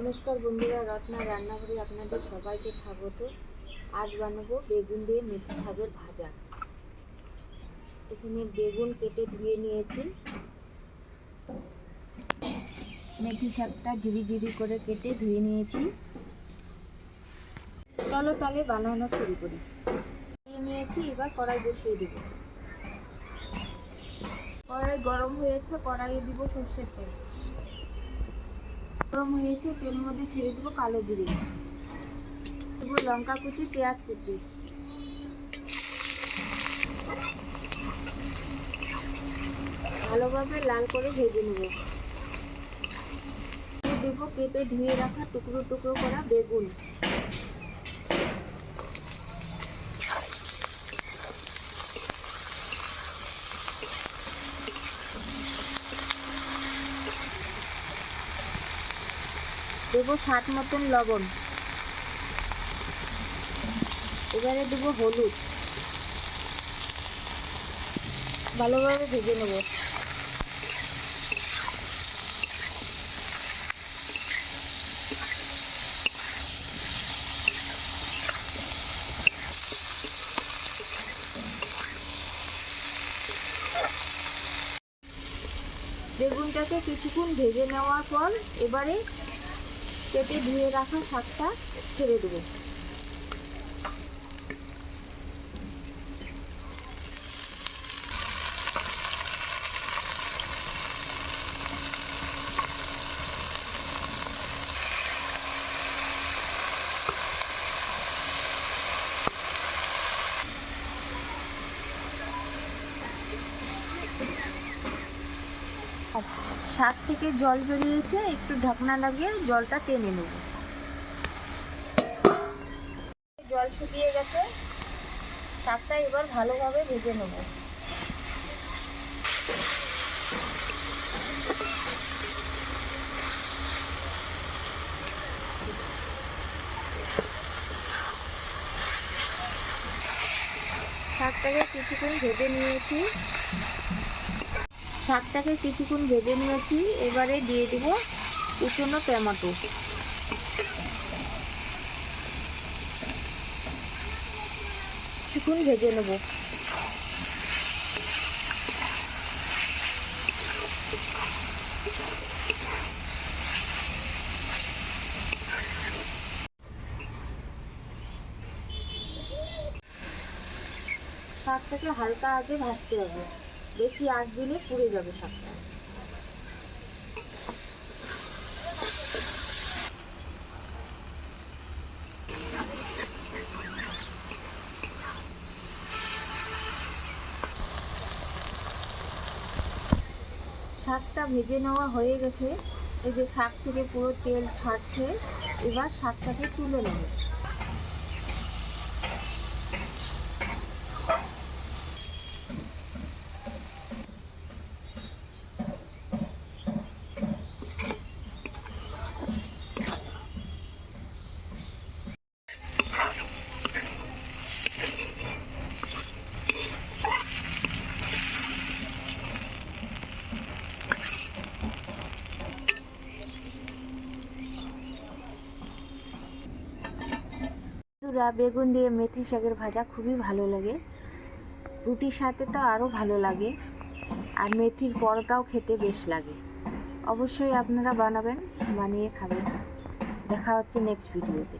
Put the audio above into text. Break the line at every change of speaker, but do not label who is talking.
নমস্কার বন্ধুরা, রত্না রান্নাঘরে আপনাদের সবাইকে স্বাগত। আজ বানাবো বেগুন দিয়ে মেথি শাকের ভাজা। এখানে বেগুন কেটে ধুয়ে নিয়েছি। মেথি শাকটা ঝিরি ঝিরি করে কেটে ধুয়ে নিয়েছি। চলো তাহলে বানানো শুরু করি। ধুয়ে নিয়েছি, এবার কড়াই বসিয়ে দেব। কড়াই গরম হয়েছে, কড়াইয়ে দিব সর্ষের তেল। গরম হয়েছে, তেল মধ্যে ছেড়ে দেবো কালো জিরে। দেবো লঙ্কা কুচি, পেঁয়াজ কুচি। ভালোভাবে লাল করে ভেজে নেব। দেবো কেটে ধুয়ে রাখা টুকরো টুকরো করা বেগুন। দেবো স্বাদ মতন লবণ। এবারে দেবো হলুদ। ভালোভাবে ভেজে নেব। বেগুনটাকে কিছুক্ষণ ভেজে নেওয়ার পর এবারে কেটে ধুয়ে রাখা শাকটা ছেড়ে দেবো। শাক থেকে জল বেরিয়েছে, একটু ঢাকনা লাগিয়ে জলটা টেনে নেব। জল শুকিয়ে গেছে, শাকটা এবার ভালোভাবে ভেজে নেব। শাকটাকে কিছুক্ষণ ভেজে নিয়েছি। শাকটাকে কিছুক্ষণ ভেজে নিয়েছি। এবারে দিয়ে দিব কুচনো টমেটো। কিছুক্ষণ ভেজে নেব। শাকটাকে হালকা আগে ভাজতে হবে। বেশি আঁচ দিলে পুড়ে যাবে শাকটা। শাকটা ভেজে নেওয়া হয়ে গেছে। এই যে শাক থেকে পুরো তেল ছাড়ছে, এবার শাকটাকে তুলে নেবে। বন্ধুরা বেগুন দিয়ে মেথি শাকের ভাজা খুবই ভালো লাগে। রুটির সাথে তো আরও ভালো লাগে। আর মেথির পরোটাও খেতে বেশ লাগে। অবশ্যই আপনারা বানাবেন, বানিয়ে খাবেন। দেখা হচ্ছে নেক্সট ভিডিওতে